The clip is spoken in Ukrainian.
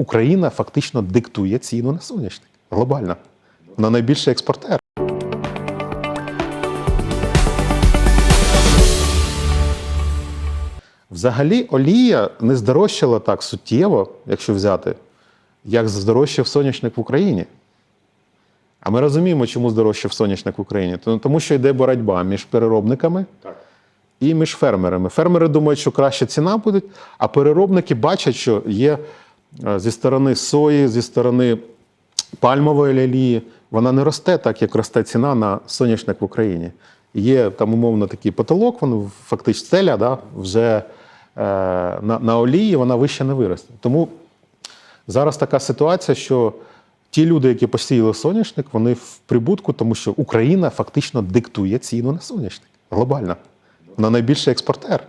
Україна фактично диктує ціну на соняшник глобально. Вона найбільший експортер. Взагалі, олія не здорожчала так суттєво, якщо взяти, як здорожчав соняшник в Україні. А ми розуміємо, чому здорожчав соняшник в Україні. Тому- що йде боротьба між переробниками і між фермерами. Фермери думають, що краща ціна буде, а переробники бачать, що є зі сторони сої, зі сторони пальмової олії, вона не росте так, як росте ціна на соняшник в Україні. Є там умовно такий потолок, він фактично стеля, да, вже е, на, на олії вона вище не виросте. Тому зараз така ситуація, що ті люди, які посіяли соняшник, вони в прибутку, тому що Україна фактично диктує ціну на соняшник глобально. Вона найбільший експортер.